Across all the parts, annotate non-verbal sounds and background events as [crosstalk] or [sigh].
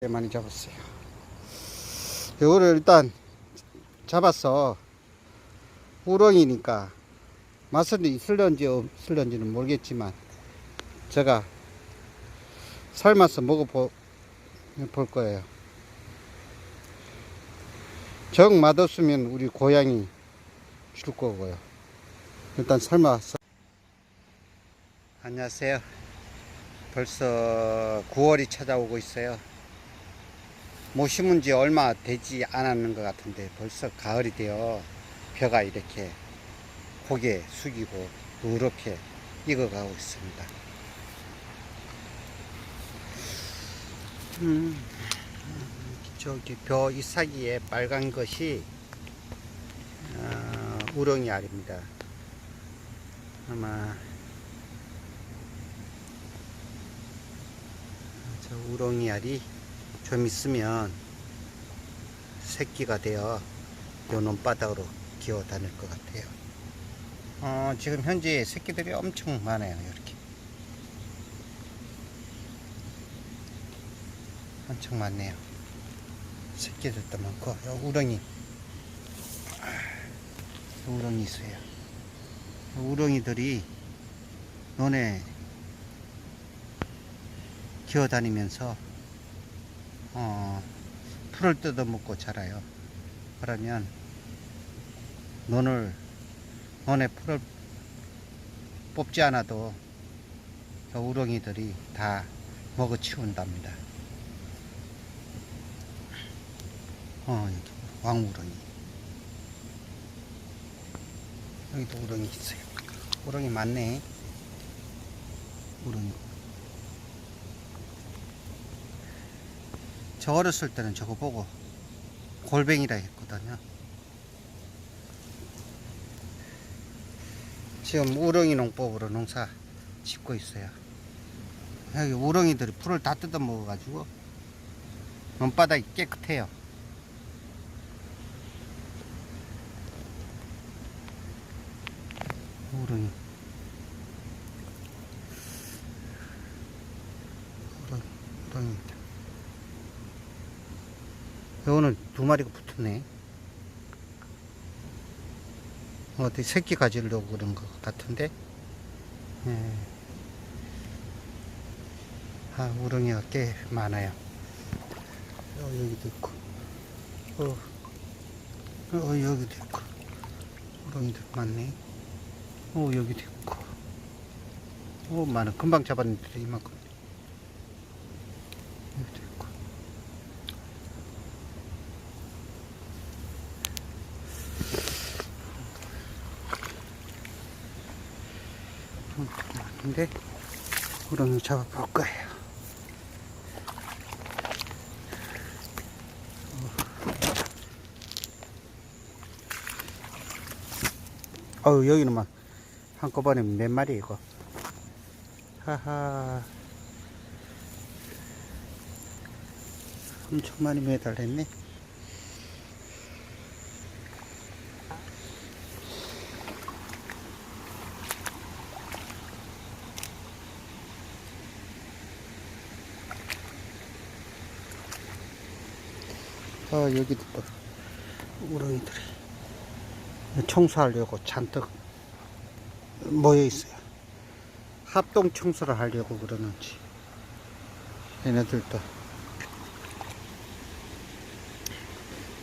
꽤 많이 잡았어요. 이거를 일단 잡았어. 우렁이니까 맛은 있을런지 없을런지는 모르겠지만 제가 삶아서 먹어볼 볼 거예요. 정 맛없으면 우리 고양이 줄 거고요. 일단 삶아서. 안녕하세요. 벌써 9월이 찾아오고 있어요. 못 심은 지 얼마 되지 않았는 것 같은데 벌써 가을이 되어 벼가 이렇게 고개 숙이고 누렇게 익어가고 있습니다. 음, 저기 벼 잎사귀에 빨간 것이 어, 우렁이 알입니다. 아마 저 우렁이 알이 좀 있으면 새끼가 되어 요 논바닥으로 기어 다닐 것 같아요. 어, 지금 현재 새끼들이 엄청 많아요. 이렇게. 엄청 많네요. 새끼들도 많고, 요 우렁이. 아, 요 우렁이 있어요. 요 우렁이들이 논에 기어 다니면서 어, 풀을 뜯어먹고 자라요. 그러면 논을 논에 풀을 뽑지 않아도 저 우렁이들이 다 먹어치운답니다. 어, 왕우렁이. 여기도 우렁이 있어요. 우렁이 많네. 우렁이. 저 어렸을 때는 저거 보고 골뱅이라 했거든요. 지금 우렁이 농법으로 농사 짓고 있어요. 여기 우렁이들이 풀을 다 뜯어 먹어 가지고 논바닥이 깨끗해요. 우렁이. 우렁이, 우렁이 오늘 두 마리가 붙었네. 어디 새끼 가지려고 그런 것 같은데. 예. 아, 우렁이가 꽤 많아요. 어, 여기도 있고. 어, 어, 여기도 있고. 우렁이도 많네. 어, 여기도 있고. 어, 많아. 금방 잡았는데, 이만큼. 여기도 근데 우렁이 잡아볼 거예요. 어우 여기는 막 한꺼번에 몇 마리 이거? 하하. 엄청 많이 매달렸네 여기도 또 우렁이들이 청소하려고 잔뜩 모여 있어요. 합동 청소를 하려고 그러는지 얘네들도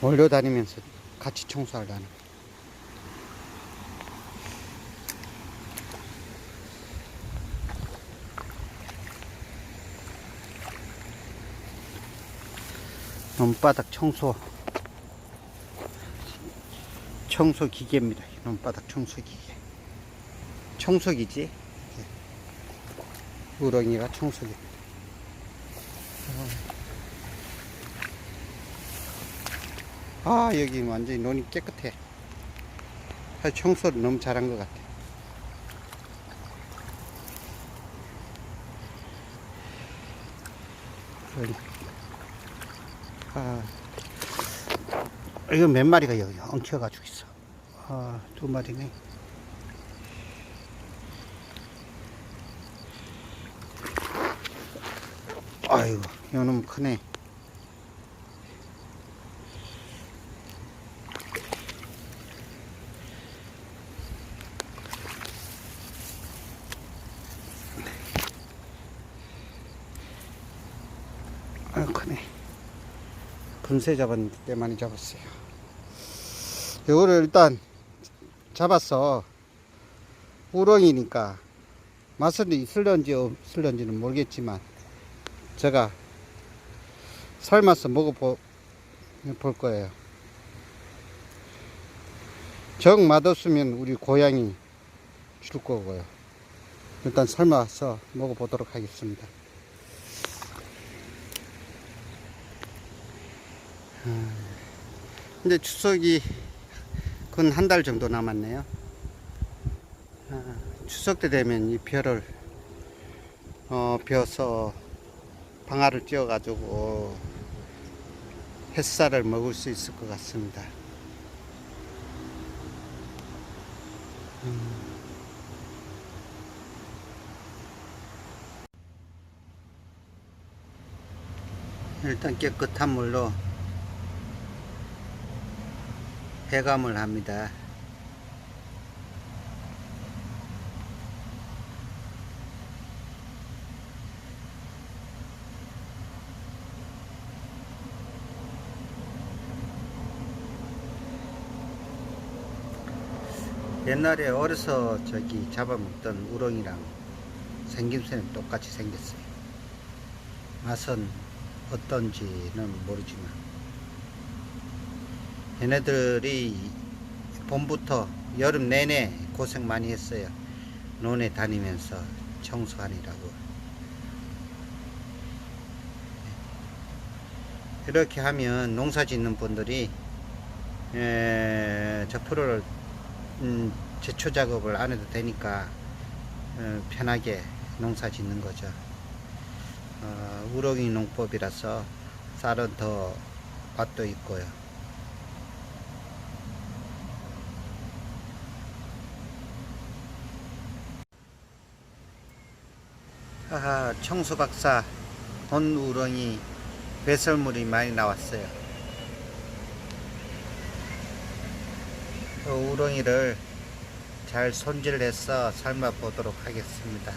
몰려 다니면서 같이 청소하려는 논바닥 청소 청소 기계입니다. 논바닥 청소 기계. 청소기지? 우렁이가 청소기. 아, 여기 완전히 논이 깨끗해. 아, 청소를 너무 잘한 것 같아. 여기. 아, 이거 몇 마리가 여기 엉켜가지고 있어. 아, 두 마리네. 아이고, 이놈 크네. 아유 크네 금세 잡았는데 꽤 많이 잡았어요. 이거를 일단 잡았어 우렁이니까 맛은 있을런지 없을런지는 모르겠지만 제가 삶아서 먹어볼 볼 거예요. 정 맛없으면 우리 고양이 줄 거고요. 일단 삶아서 먹어보도록 하겠습니다 이제 추석이 근 한 달 정도 남았네요. 아, 추석 때 되면 이 벼를 어, 벼서 방아를 찧어가지고 햇살을 먹을 수 있을 것 같습니다. 음. 일단 깨끗한 물로 배감을 합니다. 옛날에 어려서 저기 잡아먹던 우렁이랑 생김새는 똑같이 생겼어요. 맛은 어떤지는 모르지만 얘네들이 봄부터 여름 내내 고생 많이 했어요. 논에 다니면서 청소하느라고. 이렇게 하면 농사 짓는 분들이 에, 저 프로를 음, 제초 작업을 안 해도 되니까 어, 편하게 농사 짓는 거죠. 어, 우렁이 농법이라서 쌀은 더 맛도 있고요. 하하, 청소 박사 돈 우렁이 배설물이 많이 나왔어요. 그 우렁이를 잘 손질해서 삶아 보도록 하겠습니다.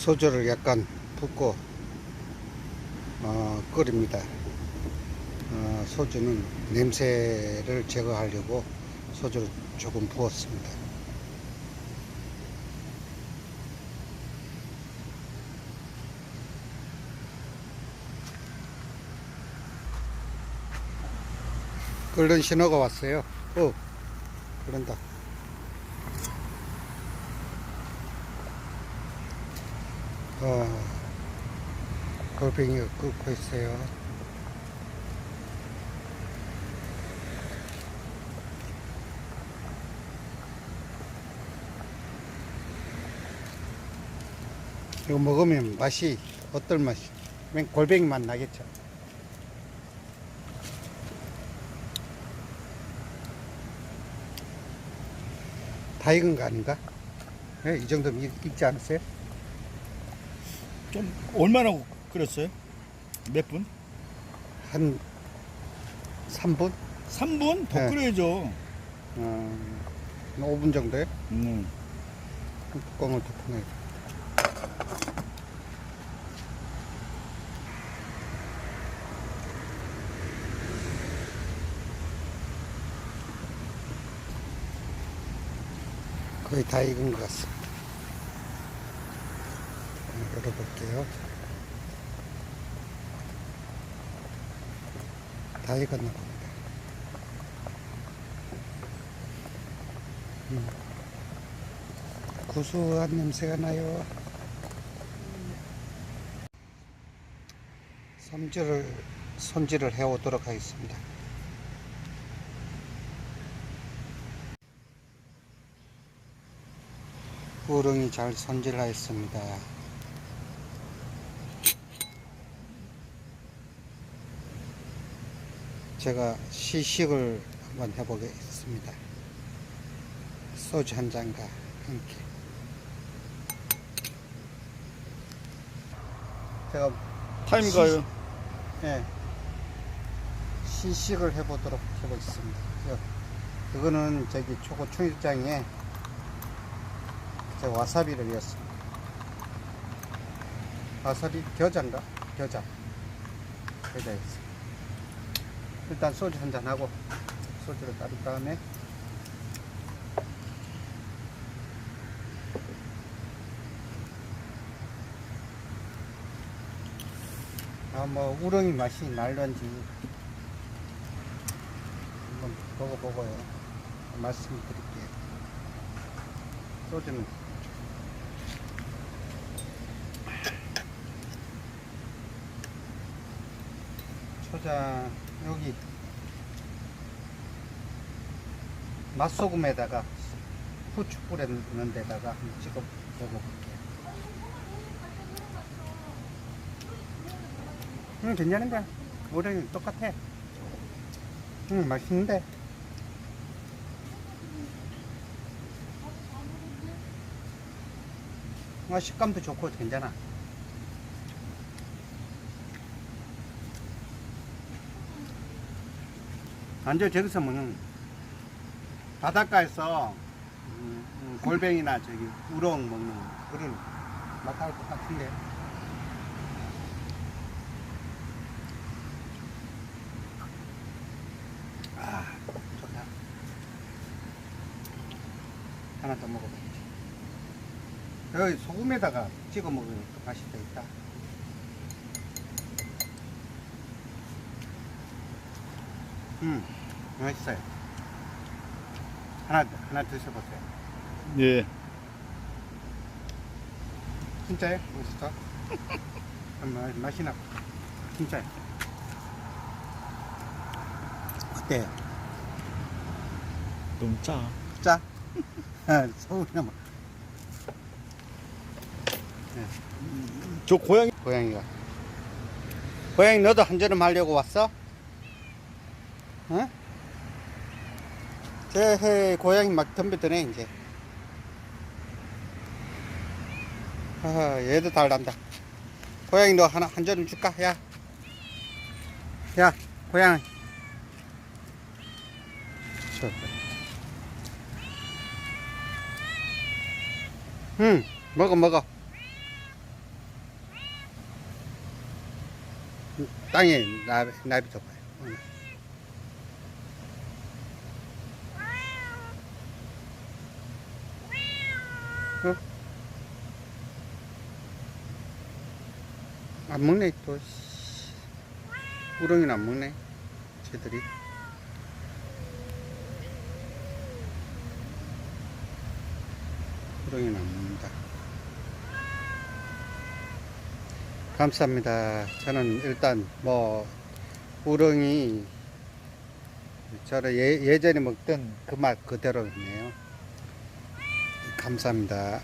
소주를 약간 붓고 어, 끓입니다. 어, 소주는 냄새를 제거하려고 소주를 조금 부었습니다. 끓는 신호가 왔어요. 어, 끓는다. 어, 골뱅이가 끓고 있어요. 이거 먹으면 맛이 어떨 맛이? 맨 골뱅이 맛 나겠죠? 다 익은 거 아닌가? 예, 이 정도면 익- 익지 않았어요? 좀 얼마나 끓였어요? 몇 분? 한 3분? 3분? 더 네. 끓여야죠. 어, 5분 정도요? 음. 뚜껑을 덮어내야 돼. 거의 다 익은 것 같습니다. 열어볼게요. 다 익었나 봅니다. 음. 구수한 냄새가 나요. 손질을 손질을 해오도록 하겠습니다. 우렁이 잘 손질하였습니다. 제가 시식을 한번 해보겠습니다. 소주 한 잔과 함께. 제가 타임 가요. 예, 시식을 해보도록 하고 있습니다. 여- 이거는 저기 초고 충일장에 저 와사비를 이었습니다. 와사비 겨자인가? 겨자. 겨자였어. 일단 소주 한잔 하고 소주를 따른 다음에 아뭐 우렁이 맛이 날런지 한번 먹어보고요. 말씀드릴게요. 소주는 초장 여기 맛소금에다가 후추 뿌리는 데다가 찍어 먹어볼게요. 응 괜찮은데 우렁이 똑같아. 응 맛있는데. 아, 식감도 좋고 괜찮아 완전 저기서 먹는 바닷가에서 음, 음, 골뱅이나 저기 우렁 먹는 그런 맛하고 똑같은데. 아 좋다. 하나 더 먹어볼게 여기 소금에다가 찍어 먹으면 또 맛이 더 있다 음 맛있어요 하나 하나 드셔보세요 예. 진짜요? 맛있어? [laughs] 맛- 맛이 나 진짜요 어때요? 너무 짜. 짜? [laughs] 소금이나 뭐저 고양이 고양이가 고양이 너도 한 저름 하려고 왔어? 어? 제 고양이 막 덤벼드네 이제 아 얘도 달란다 고양이 너 하나 한 저름 줄까? 야, 야 고양이 저. 응 먹어 먹어 땅에 나비, 나비 줘봐요. 어? 안 먹네, 또. 씨. 우렁이는 안 먹네, 쟤들이. 우렁이는 안 먹는다. 감사합니다. 저는 일단 뭐 우렁이 저를 예, 예전에 먹던 그 맛 그대로네요. 감사합니다.